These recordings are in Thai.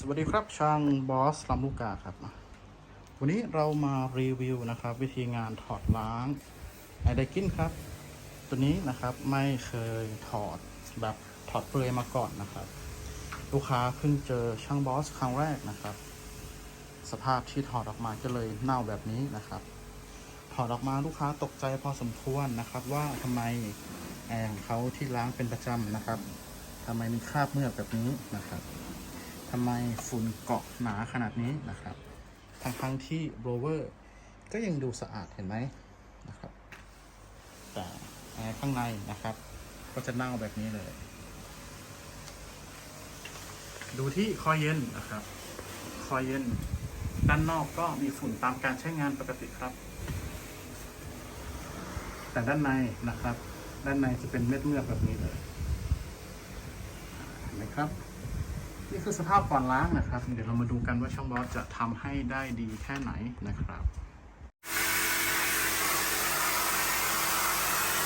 สวัสดีครับช่างบอสลำลูกกาครับ วันนี้เรามารีวิวนะครับ วิธีงานถอดล้างไอไดกินครับ ตัวนี้นะครับไม่เคยถอดแบบถอดเปลือยมาก่อนนะครับ ลูกค้าเพิ่งเจอช่างบอสครั้งแรกนะครับ สภาพที่ถอดออกมาก็เลยเน่าแบบนี้นะครับ ถอดออกมาลูกค้าตกใจพอสมควรนะครับ ว่าทำไมแอร์ของเขาที่ล้างเป็นประจำนะครับทำไมมีคราบเมือกแบบนี้นะครับ ทำไมฝุ่นเกาะหนาขนาดนี้นะครับทั้งทั้งที่โรเวอร์ก็ยังดูสะอาดเห็นไหมนะครับ แต่แอร์ข้างในนะครับ ก็จะเน่าแบบนี้เลย ดูที่คอยเย็นนะครับ คอยเย็น ด้านนอกก็มีฝุ่นตามการใช้งานปกติครับ แต่ด้านในนะครับ ด้านในจะเป็นเม็ดเมือกแบบนี้เลยเห็นไหมครับ นี่คือสภาพก่อนล้างนะครับ เดี๋ยวเรามาดูกันว่าช่องบอสจะทำให้ได้ดีแค่ไหนนะครับ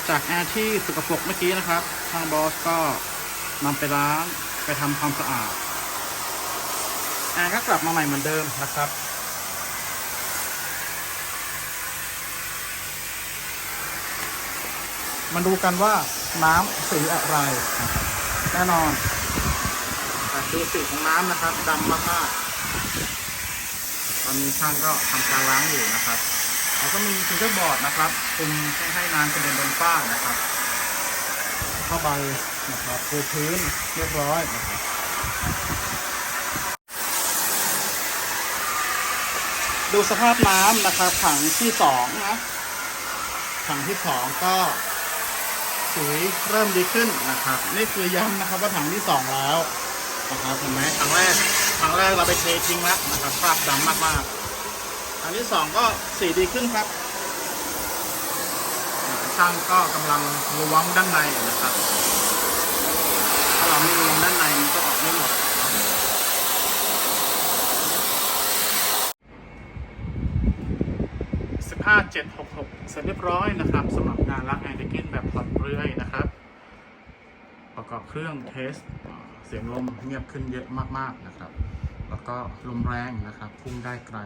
จากแอร์ที่สกปรกเมื่อกี้นะครับช่างบอสก็นำไปล้างไปทำความสะอาดแอร์ก็กลับมาใหม่เหมือนเดิมนะครับมาดูกันว่าน้ำสีอะไร แน่นอน ดูสีของน้ำนะครับดำมากๆตอนนี้ช่างก็ทำการล้างอยู่นะครับแล้วก็มีฟิลเตอร์บอร์ดนะครับคุมไม่ให้น้ำกระเด็นโดนฝ้านะครับผ้าใบนะครับปูพื้นเรียบร้อยนะครับดูสภาพน้ำนะครับ ถังที่สองนะถังที่สองก็สีเริ่มดีขึ้นนะครับ นี่คือย้ำนะครับว่าถังที่สองแล้ว นะครับเห็นไหมครั้งแรกครั้งแรกเราไปเททิ้งแล้วนะครับคราบดำมากๆครั้งที่สองก็สีดีขึ้นครับ ช่างก็กำลังล้วงด้านในนะครับ ถ้าเราไม่ล้วงด้านในมันก็ออกไม่หมดเนาะสิบห้าเจ็ดหกหกเสร็จเรียบร้อยนะครับสำหรับงานล้างไอเดกินแบบผ่อนเรื่อยนะครับ ประกอบ เครื่องเทสเสียงลมเงียบขึ้นเยอะมากๆนะครับ แล้วก็ลมแรงนะครับ พุ่งได้ไกล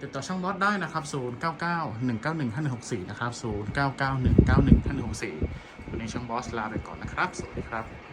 ติดต่อช่างบอสได้นะครับ 0991915164 นะครับ 0991915164 วันนี้ช่างบอสลาไปก่อนนะครับ สวัสดีครับ